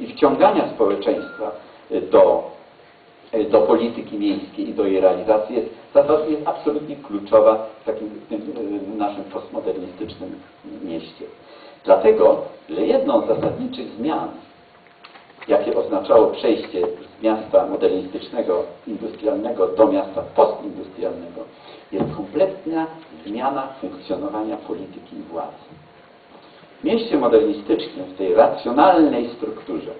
i wciągania społeczeństwa y, do, y, do polityki miejskiej i do jej realizacji jest, jest absolutnie kluczowa w takim tym, y, naszym postmodernistycznym mieście. Dlatego, że jedną z zasadniczych zmian, jakie oznaczało przejście z miasta modernistycznego, industrialnego do miasta postindustrialnego, jest kompletna zmiana funkcjonowania polityki i władzy. W mieście modernistycznym, w tej racjonalnej strukturze,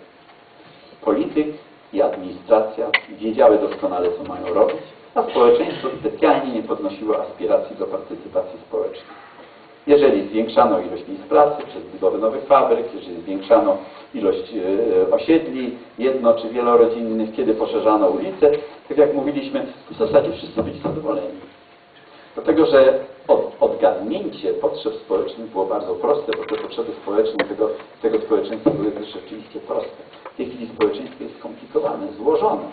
polityk i administracja wiedziały doskonale, co mają robić, a społeczeństwo specjalnie nie podnosiło aspiracji do partycypacji społecznej. Jeżeli zwiększano ilość miejsc pracy przez budowę nowych fabryk, jeżeli zwiększano ilość e, osiedli jedno czy wielorodzinnych, kiedy poszerzano ulice, tak jak mówiliśmy, w zasadzie wszyscy byli zadowoleni. Dlatego, że od, odgadnięcie potrzeb społecznych było bardzo proste, bo te potrzeby społeczne tego, tego społeczeństwa były rzeczywiście proste. W tej chwili społeczeństwo jest skomplikowane, złożone.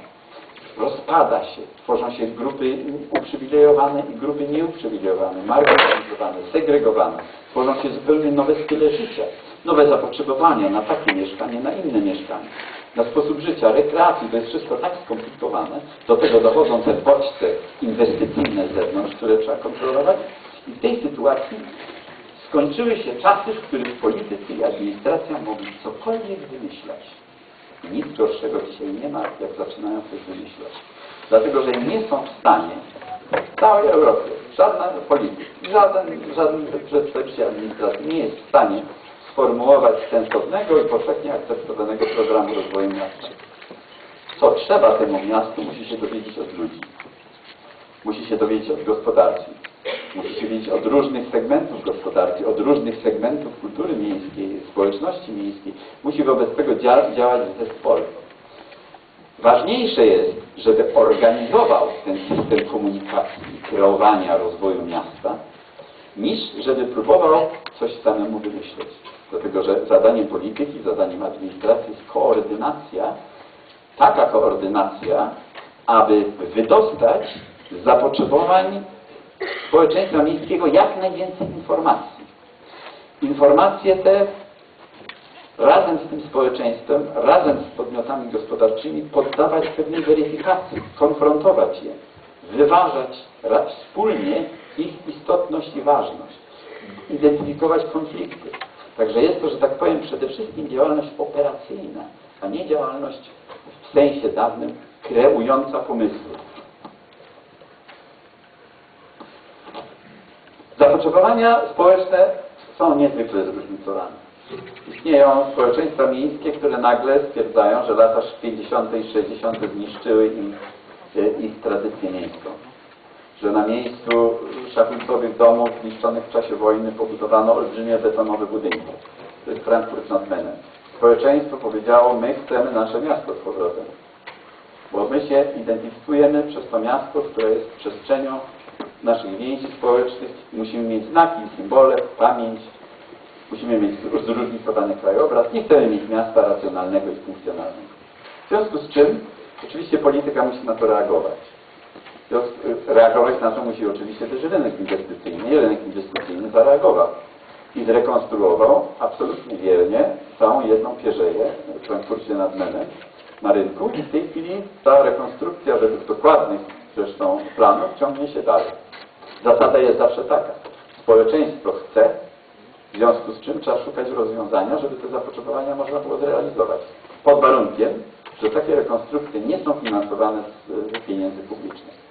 Rozpada się, tworzą się grupy uprzywilejowane i grupy nieuprzywilejowane, marginalizowane, segregowane. Tworzą się zupełnie nowe style życia, nowe zapotrzebowania na takie mieszkanie, na inne mieszkanie, na sposób życia, rekreacji. To jest wszystko tak skomplikowane. Do tego dochodzą te bodźce inwestycyjne z zewnątrz, które trzeba kontrolować. I w tej sytuacji skończyły się czasy, w których politycy i administracja mogli cokolwiek wymyślać. I nic gorszego dzisiaj nie ma, jak zaczynają coś wymyślać. Dlatego, że nie są w stanie w całej Europie, żaden polityk, żaden, żaden przedstawiciel administracji nie jest w stanie sformułować sensownego i powszechnie akceptowanego programu rozwoju miasta. Co trzeba temu miastu, musi się dowiedzieć od ludzi. Musi się dowiedzieć od gospodarki. Musi się wiedzieć od różnych segmentów gospodarki, od różnych segmentów kultury miejskiej, społeczności miejskiej. Musi wobec tego dzia działać w zespole. Ważniejsze jest, żeby organizował ten system komunikacji i kreowania rozwoju miasta, niż żeby próbował coś samemu wymyśleć. Dlatego, że zadaniem polityki, zadaniem administracji jest koordynacja, taka koordynacja, aby wydostać z zapotrzebowań społeczeństwa miejskiego jak najwięcej informacji. Informacje te razem z tym społeczeństwem, razem z podmiotami gospodarczymi poddawać pewnej weryfikacji, konfrontować je, wyważać wspólnie ich istotność i ważność, identyfikować konflikty. Także jest to, że tak powiem, przede wszystkim działalność operacyjna, a nie działalność w sensie dawnym kreująca pomysły. Zapotrzebowania społeczne są niezwykle zróżnicowane. Istnieją społeczeństwa miejskie, które nagle stwierdzają, że lata 50. i 60. zniszczyły im e, ich tradycję miejską. Że na miejscu szacunkowych domów zniszczonych w czasie wojny pobudowano olbrzymie betonowe budynki. To jest Frankfurt nad Menem. Społeczeństwo powiedziało, my chcemy nasze miasto z powrotem. Bo my się identyfikujemy przez to miasto, które jest przestrzenią naszych więzi społecznych. Musimy mieć znaki, symbole, pamięć. Musimy mieć zróżnicowany krajobraz. Nie chcemy mieć miasta racjonalnego i funkcjonalnego. W związku z czym oczywiście polityka musi na to reagować. Reagować na to musi oczywiście też rynek inwestycyjny. I rynek inwestycyjny zareagował i zrekonstruował absolutnie wiernie całą jedną pierzeję w Frankfurcie nad Menem na rynku i w tej chwili ta rekonstrukcja według dokładnych zresztą planów ciągnie się dalej. Zasada jest zawsze taka. Społeczeństwo chce, w związku z czym trzeba szukać rozwiązania, żeby te zapotrzebowania można było zrealizować. Pod warunkiem, że takie rekonstrukcje nie są finansowane z pieniędzy publicznych.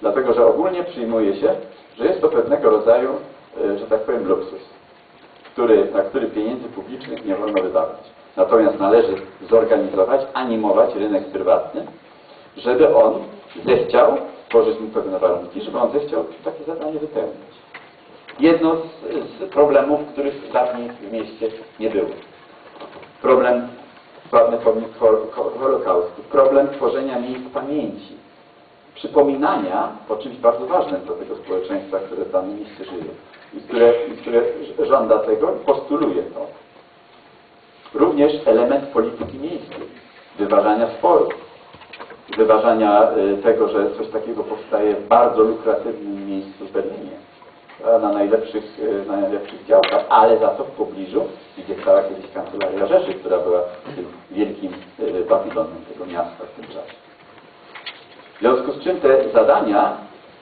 Dlatego, że ogólnie przyjmuje się, że jest to pewnego rodzaju, e, że tak powiem, luksus, który, na który pieniędzy publicznych nie wolno wydawać. Natomiast należy zorganizować, animować rynek prywatny, żeby on zechciał, tworzyć mu pewne warunki, żeby on zechciał takie zadanie wypełnić. Jedno z, z problemów, których dawniej w mieście nie było. Problem sławny pomnik hol- hol- Holokaustu, problem tworzenia miejsc pamięci, przypominania o czymś bardzo ważnym dla tego społeczeństwa, które w danym mieście żyje i które, i które żąda tego i postuluje to. Również element polityki miejskiej, wyważania sporów, wyważania y, tego, że coś takiego powstaje w bardzo lukratywnym miejscu w Berlinie. na najlepszych, e, na najlepszych działkach, ale za to w pobliżu, gdzie stała kiedyś kancelaria Rzeszy, która była tym wielkim Babilonem tego miasta w tym czasie. W związku z czym te zadania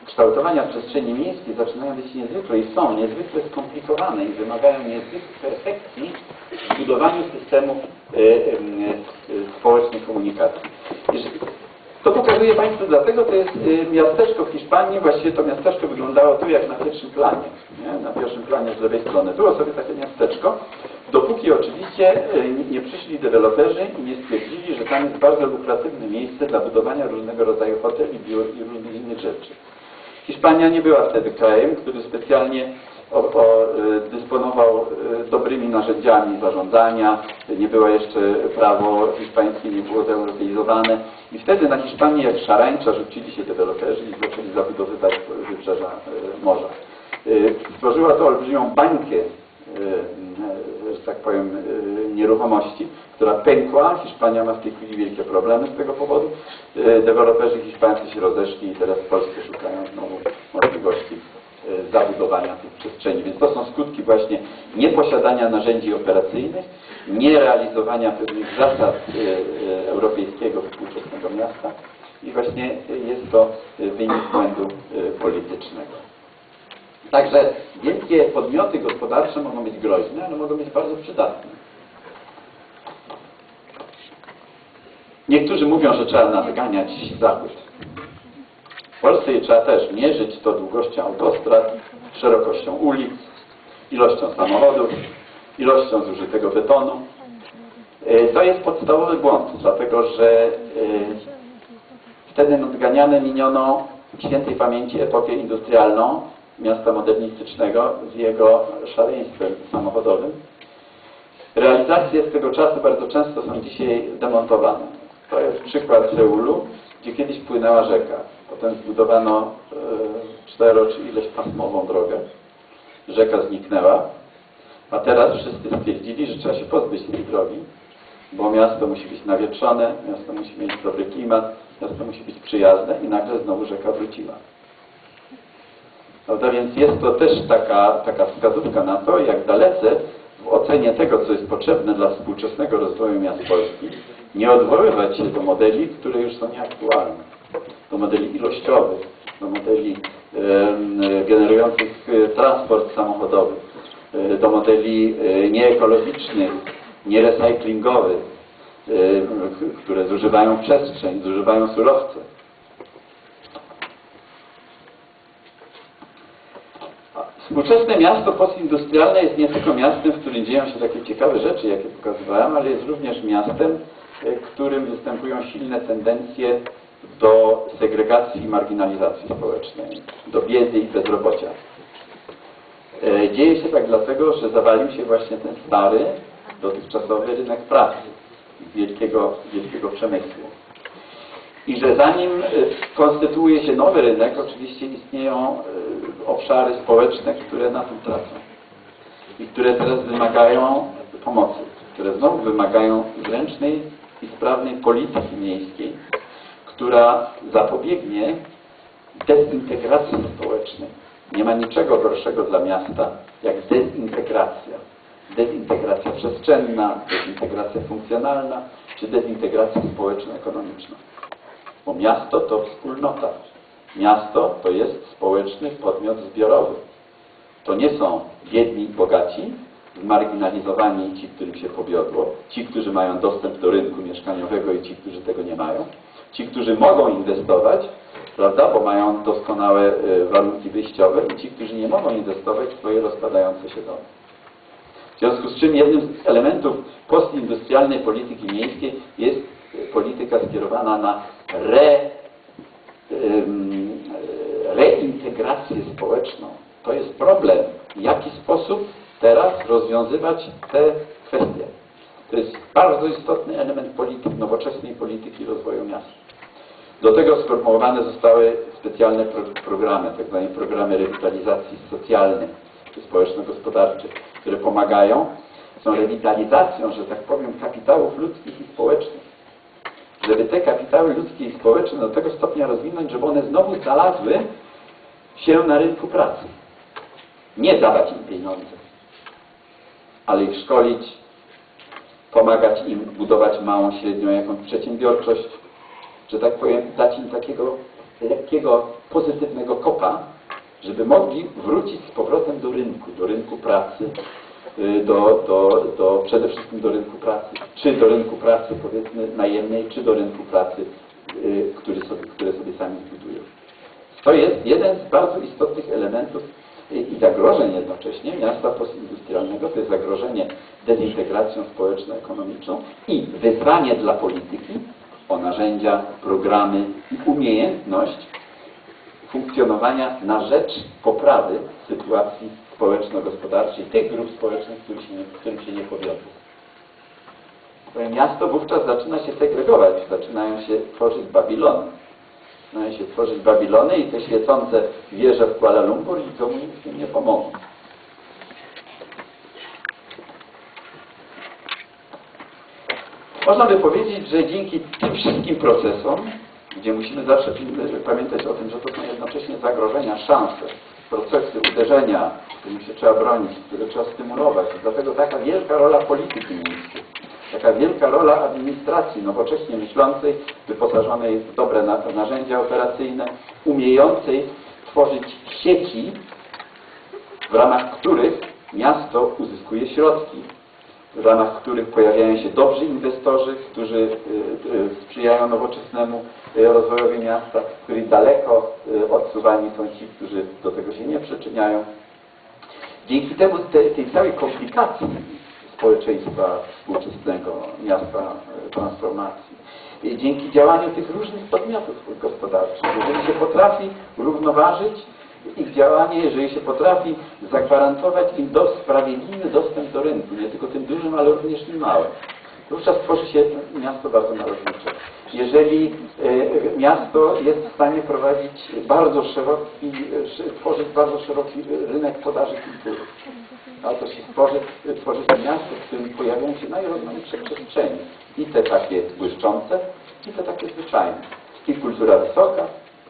kształtowania przestrzeni miejskiej zaczynają być niezwykle i są niezwykle skomplikowane i wymagają niezwykłej perfekcji w budowaniu systemów e, e, e, społecznej komunikacji. To pokazuję Państwu dlatego, to jest miasteczko w Hiszpanii, właściwie to miasteczko wyglądało tu jak na pierwszym planie, nie? na pierwszym planie z lewej strony. Było sobie takie miasteczko, dopóki oczywiście e, nie- przyszli deweloperzy i nie stwierdzili, że tam jest bardzo lukratywne miejsce dla budowania różnego rodzaju hoteli, biur i różnych innych rzeczy. Hiszpania nie była wtedy krajem, który specjalnie o, o, e, dysponował e, dobrymi narzędziami zarządzania, nie było jeszcze prawo hiszpańskie, nie było zeuropeizowane i wtedy na Hiszpanię jak szarańcza rzucili się deweloperzy i zaczęli zabudowywać wybrzeża morza. Stworzyła to olbrzymią bańkę tak powiem, e, nieruchomości, która pękła. Hiszpania ma w tej chwili wielkie problemy z tego powodu. E, Deweloperzy hiszpańscy się rozeszli i teraz w Polsce szukają znowu możliwości e, zabudowania tych przestrzeni. Więc to są skutki właśnie nieposiadania narzędzi operacyjnych, nierealizowania pewnych zasad europejskiego współczesnego miasta i właśnie jest to wynik błędu politycznego. Także wielkie podmioty gospodarcze mogą być groźne, ale mogą być bardzo przydatne. Niektórzy mówią, że trzeba nadganiać zachód. W Polsce trzeba też mierzyć to długością autostrad, szerokością ulic, ilością samochodów, ilością zużytego betonu. E, To jest podstawowy błąd, dlatego że e, wtedy nadganiane miniono świętej pamięci epokę industrialną miasta modernistycznego z jego szaleństwem samochodowym. Realizacje z tego czasu bardzo często są dzisiaj demontowane. To jest przykład Seulu, gdzie kiedyś płynęła rzeka. Potem zbudowano e, cztero czy ileś pasmową drogę. Rzeka zniknęła, a teraz wszyscy stwierdzili, że trzeba się pozbyć tej drogi, bo miasto musi być nawietrzone, miasto musi mieć dobry klimat, miasto musi być przyjazne i nagle znowu rzeka wróciła. Prawda? Więc jest to też taka, taka wskazówka na to, jak dalece w ocenie tego, co jest potrzebne dla współczesnego rozwoju miast Polski, nie odwoływać się do modeli, które już są nieaktualne. Do modeli ilościowych, do modeli generujących e, transport samochodowy, e, do modeli e, nieekologicznych, nierecyklingowych, e, które zużywają przestrzeń, zużywają surowce. Współczesne miasto postindustrialne jest nie tylko miastem, w którym dzieją się takie ciekawe rzeczy, jakie pokazywałem, ale jest również miastem, e, w którym występują silne tendencje do segregacji i marginalizacji społecznej, do biedy i bezrobocia. E, Dzieje się tak dlatego, że zawalił się właśnie ten stary, dotychczasowy rynek pracy wielkiego, wielkiego przemysłu. I że zanim e, konstytuuje się nowy rynek, oczywiście istnieją e, obszary społeczne, które na tym tracą. I które teraz wymagają pomocy, które znowu wymagają zręcznej i sprawnej polityki miejskiej, która zapobiegnie dezintegracji społecznej. Nie ma niczego gorszego dla miasta jak dezintegracja. Dezintegracja przestrzenna, dezintegracja funkcjonalna, czy dezintegracja społeczno-ekonomiczna. Bo miasto to wspólnota. Miasto to jest społeczny podmiot zbiorowy. To nie są biedni bogaci, zmarginalizowani ci, którym się powiodło, ci, którzy mają dostęp do rynku mieszkaniowego i ci, którzy tego nie mają, ci, którzy mogą inwestować, prawda, bo mają doskonałe e, warunki wyjściowe i ci, którzy nie mogą inwestować w swoje rozpadające się domy. W związku z czym jednym z elementów postindustrialnej polityki miejskiej jest polityka skierowana na re, reintegrację społeczną. To jest problem, w jaki sposób teraz rozwiązywać te kwestie. To jest bardzo istotny element polityki, nowoczesnej polityki rozwoju miasta. Do tego sformułowane zostały specjalne pro, programy, tak zwane programy rewitalizacji socjalnej czy społeczno-gospodarczej, które pomagają, są rewitalizacją, że tak powiem, kapitałów ludzkich i społecznych. Żeby te kapitały ludzkie i społeczne do tego stopnia rozwinąć, żeby one znowu znalazły się na rynku pracy. Nie dawać im pieniądze, ale ich szkolić, pomagać im budować małą, średnią jakąś przedsiębiorczość, że tak powiem, dać im takiego lekkiego, pozytywnego kopa, żeby mogli wrócić z powrotem do rynku, do rynku pracy, do, do, do, przede wszystkim do rynku pracy, czy do rynku pracy powiedzmy najemnej, czy do rynku pracy, y, który sobie, które sobie sami zbudują. To jest jeden z bardzo istotnych elementów i i zagrożeń jednocześnie miasta postindustrialnego, to jest zagrożenie dezintegracją społeczno-ekonomiczną i wyzwanie dla polityki o narzędzia, programy i umiejętność funkcjonowania na rzecz poprawy sytuacji społeczno-gospodarczej tych grup społecznych, którym się nie, którym się nie powiodło. Miasto wówczas zaczyna się segregować, zaczynają się tworzyć Babilony. Zaczynają się tworzyć Babilony i te świecące wieże w Kuala Lumpur to nic w tym nie pomogą. Można by powiedzieć, że dzięki tym wszystkim procesom, gdzie musimy zawsze pamiętać o tym, że to są jednocześnie zagrożenia, szanse, procesy uderzenia, którym się trzeba bronić, które trzeba stymulować. Dlatego taka wielka rola polityki miejskiej, taka wielka rola administracji nowocześnie myślącej, wyposażonej w dobre na- narzędzia operacyjne, umiejącej tworzyć sieci, w ramach których miasto uzyskuje środki, w ramach których pojawiają się dobrzy inwestorzy, którzy y, y, sprzyjają nowoczesnemu y, rozwojowi miasta, których daleko odsuwani są ci, którzy do tego się nie przyczyniają. Dzięki temu tej, tej całej komplikacji społeczeństwa współczesnego, miasta transformacji, dzięki działaniu tych różnych podmiotów gospodarczych, jeżeli się potrafi równoważyć ich działanie, jeżeli się potrafi zagwarantować im do, sprawiedliwy dostęp do rynku, nie tylko tym dużym, ale również tym małym. Wówczas tworzy się miasto bardzo malownicze. Jeżeli e, miasto jest w stanie prowadzić bardzo szeroki, e, tworzyć bardzo szeroki rynek podaży kultury, a to się stworzy, tworzy się miasto, w którym pojawiają się najrozmaitsze przestrzenie. I te takie błyszczące, i te takie zwyczajne. I kultura wysoka,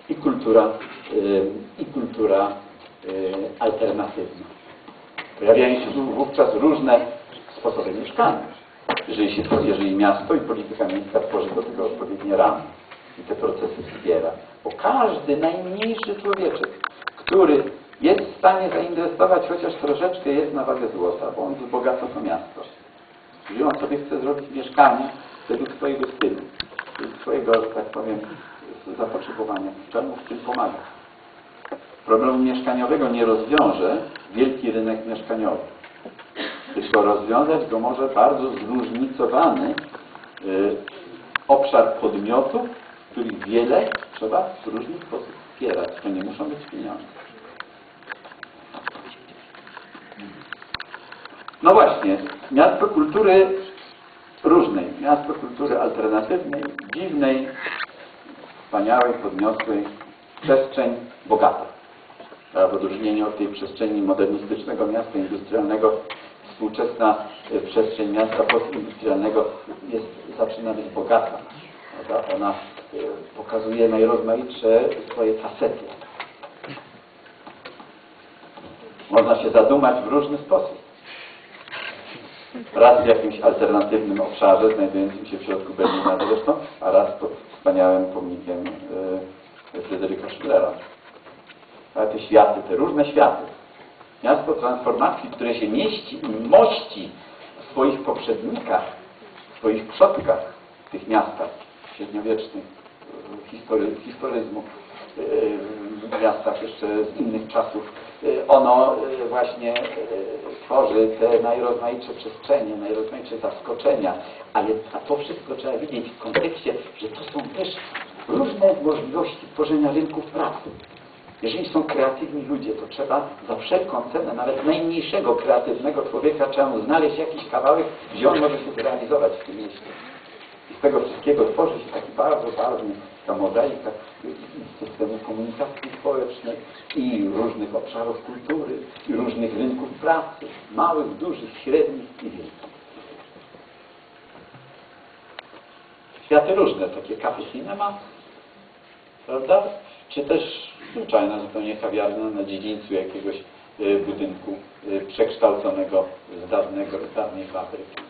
i kultura, y, i kultura y, alternatywna. Pojawiają się wówczas różne sposoby mieszkania. Jeżeli, się, jeżeli miasto i polityka miejska tworzy do tego odpowiednie ramy i te procesy wspiera. Bo każdy najmniejszy człowieczek, który jest w stanie zainwestować chociaż troszeczkę jest na wagę złota, bo on wzbogaca to miasto. Jeżeli on sobie chce zrobić mieszkanie według swojego stylu, według swojego, tak powiem, zapotrzebowania, trzeba mu w tym pomagać. Problemu mieszkaniowego nie rozwiąże wielki rynek mieszkaniowy. Tylko rozwiązać go może bardzo zróżnicowany y, obszar podmiotów, których wiele trzeba w różny sposób wspierać. To nie muszą być pieniądze. No właśnie, miasto kultury różnej, miasto kultury alternatywnej, dziwnej, wspaniałej, podniosłej, przestrzeń bogata. W odróżnieniu od tej przestrzeni modernistycznego miasta industrialnego, współczesna e, przestrzeń miasta postindustrialnego jest, zaczyna być bogata. Ona e, pokazuje najrozmaitsze swoje facety. Można się zadumać w różny sposób. Raz w jakimś alternatywnym obszarze, znajdującym się w środku Berlina zresztą, a raz pod wspaniałym pomnikiem y, Fryderyka Schillera. Ale te światy, te różne światy. Miasto transformacji, które się mieści i mości w swoich poprzednikach, w swoich przodkach, tych miastach średniowiecznych, y, history, historyzmu, y, w miastach jeszcze z innych czasów. Y, Ono y, właśnie tworzy te najrozmaitsze przestrzenie, najrozmaitsze zaskoczenia, ale a to wszystko trzeba widzieć w kontekście, że to są też różne możliwości tworzenia rynków pracy. Jeżeli są kreatywni ludzie, to trzeba za wszelką cenę, nawet najmniejszego kreatywnego człowieka, trzeba mu znaleźć jakiś kawałek, gdzie on może się zrealizować w tym mieście. Tego wszystkiego tworzy się taki bardzo ważny ta mozaika systemu komunikacji społecznej i różnych obszarów kultury i różnych rynków pracy, małych, dużych, średnich i wielkich. Światy różne, takie kafe cinema, prawda? Czy też zwyczajna zupełnie kawiarnia na dziedzińcu jakiegoś y, budynku y, przekształconego z, dawnego, z dawnej fabryki.